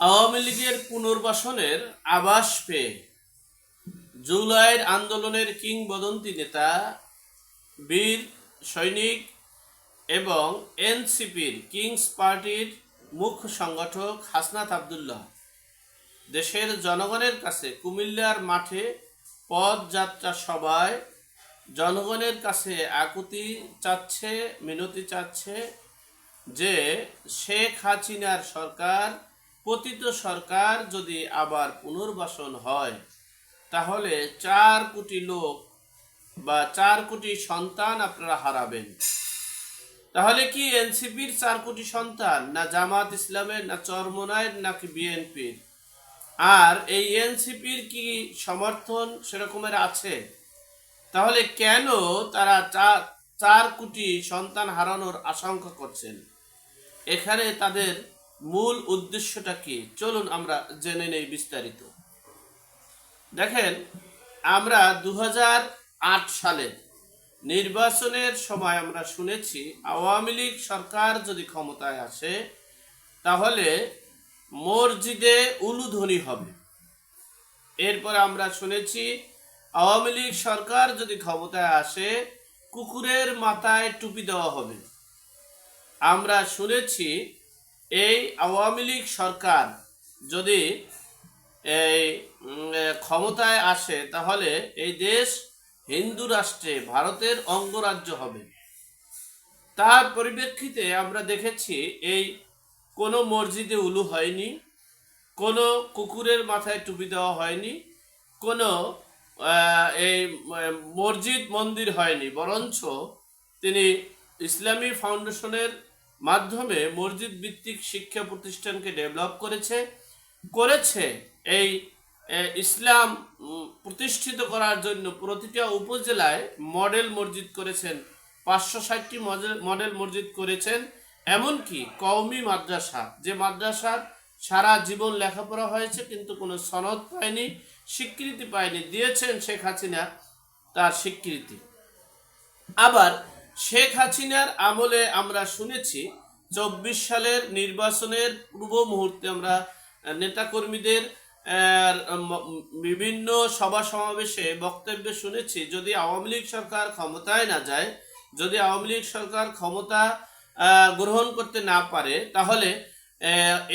আওয়ামী লীগের পুনর্বাসনের আবাস পেয়ে জুলাইয়ের আন্দোলনের কিংবদন্তি নেতা, বীর সৈনিক এবং এনসিপির কিংস পার্টির মুখ্য সংগঠক হাসনাত আবদুল্লাহ। দেশের জনগণের কাছে কুমিল্লার মাঠে পদযাত্রা সভায় জনগণের কাছে আকুতি চাচ্ছে, মিনতি চাচ্ছে যে শেখ হাসিনার সরকার পতিত সরকার যদি আবার পুনর্বাসন হয়, তাহলে চার কোটি লোক বা চার কোটি সন্তান আপনারা হারাবেন। তাহলে কি এনসিপির চার কোটি সন্তান না জামাত ইসলামের, না চরমনায়ের নাকি বিএনপির? আর এই এনসিপির কি সমর্থন সেরকমের আছে? তাহলে কেন তারা চার কোটি সন্তান হারানোর আশঙ্কা করছেন? এখানে তাদের মূল উদ্দেশ্যটা কি? চলুন আমরা জেনে নেই বিস্তারিত। দেখেন, আমরা দু সালে নির্বাচনের সময় আমরা শুনেছি, আওয়ামী লীগ সরকার যদি ক্ষমতায় আসে, তাহলে মসজিদে উলুধ্বনি হবে। এরপর আমরা শুনেছি, আওয়ামী লীগ সরকার যদি ক্ষমতায় আসে, কুকুরের মাথায় টুপি দেওয়া হবে। আমরা শুনেছি এই আওয়ামী লীগ সরকার যদি এই ক্ষমতায় আসে, তাহলে এই দেশ হিন্দু রাষ্ট্রে ভারতের অঙ্গরাজ্য হবে। তার পরিপ্রেক্ষিতে আমরা দেখেছি, এই কোনো মসজিদে উলু হয়নি, কোনো কুকুরের মাথায় টুপি দেওয়া হয়নি, কোনো এই মসজিদ মন্দির হয়নি, বরঞ্চ তিনি ইসলামী ফাউন্ডেশনের মাধ্যমে মসজিদ ভিত্তিক শিক্ষা প্রতিষ্ঠানকে ডেভেলপ করেছে করেছে এই ইসলাম প্রতিষ্ঠিত করার জন্য প্রতিটা উপজেলায় মডেল মসজিদ করেছেন, পাঁচশো ষাটটি মডেল মসজিদ করেছেন, এমনকি কওমি মাদ্রাসা, যে মাদ্রাসার সারা জীবন লেখাপড়া হয়েছে কিন্তু কোনো সনদ পায়নি, স্বীকৃতি পায়নি, দিয়েছেন শেখ হাসিনা তার স্বীকৃতি। আবার শেখ হাসিনার আমলে আমরা শুনেছি, চব্বিশ সালের নির্বাচনের পূর্ব মুহূর্তে আমরা নেতাকর্মীদের বিভিন্ন সভা সমাবেশে বক্তব্যে শুনেছি, যদি আওয়ামী লীগ সরকার ক্ষমতায় না যায়, যদি আওয়ামী লীগ সরকার ক্ষমতা গ্রহণ করতে না পারে, তাহলে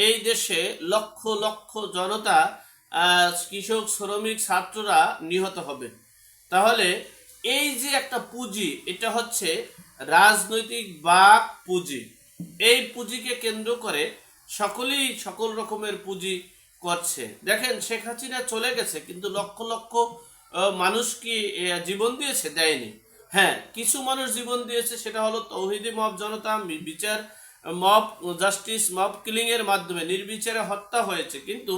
এই দেশে লক্ষ লক্ষ জনতা কৃষক, শ্রমিক, ছাত্ররা নিহত হবে। তাহলে এই যে একটা পুঁজি, এটা হচ্ছে রাজনৈতিক বাক পুঁজি। এই পুঁজিকে কেন্দ্র করে সকলেই সকল রকমের পুঁজি করছে। দেখেন, শেখ হাসিনা চলে গেছে, কিন্তু লক্ষ লক্ষ মানুষ কি জীবন দিয়েছে? দেয়নি। হ্যাঁ কিছু মানুষ জীবন দিয়েছে, সেটা হলো তৌহিদি মব জনতা বিচার মব, জাস্টিস মব কিলিং এর মাধ্যমে নির্বিচারে হত্যা হয়েছে, কিন্তু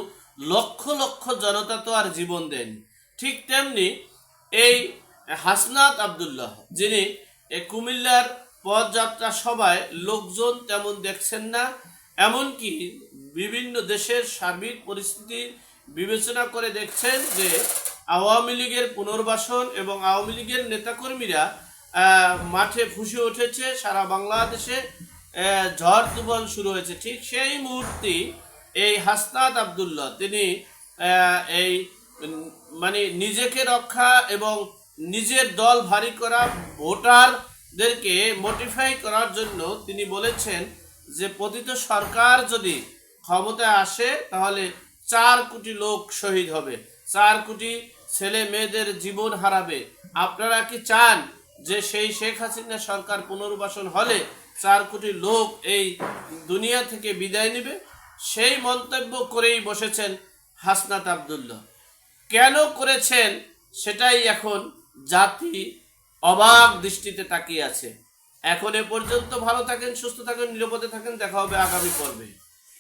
লক্ষ লক্ষ জনতা তো আর জীবন দেয়নি। ঠিক তেমনি এই হাসনাত আবদুল্লাহ, যিনি কুমিল্লার পদযাত্রা সভায় লোকজন তেমন দেখছেন না, এমনকি বিভিন্ন দেশের সার্বিক পরিস্থিতি বিবেচনা করে দেখছেন যে আওয়ামী লীগের পুনর্বাসন এবং আওয়ামী লীগের নেতাকর্মীরা মাঠে ফুসে উঠেছে, সারা বাংলাদেশে ঝড় তুফান শুরু হয়েছে। ঠিক সেই মুহূর্তেই এই হাসনাত আবদুল্লাহ, তিনি এই মানে নিজেকে রক্ষা এবং নিজের দল ভারী করা ভোটারদেরকে মোটিফাই করার জন্য তিনি বলেছেন যে, পতিত সরকার যদি ক্ষমতায় আসে, তাহলে চার কোটি লোক শহীদ হবে। চার কোটি ছেলে মেয়েদের জীবন হারাবে। আপনারা কি চান যে, সেই শেখ হাসিনা সরকার পুনর্বাসন হলে চার কোটি লোক এই দুনিয়া থেকে বিদায় নেবে? সেই মন্তব্য করেই বসেছেন হাসনাত আবদুল্লাহ। কেন করেছেন সেটাই এখন জাতি অবাক দৃষ্টিতে তাকিয়ে আছে। এখন এ পর্যন্ত ভালো থাকেন, সুস্থ থাকেন, নিরাপদে থাকেন, দেখা হবে আগামী পর্বে।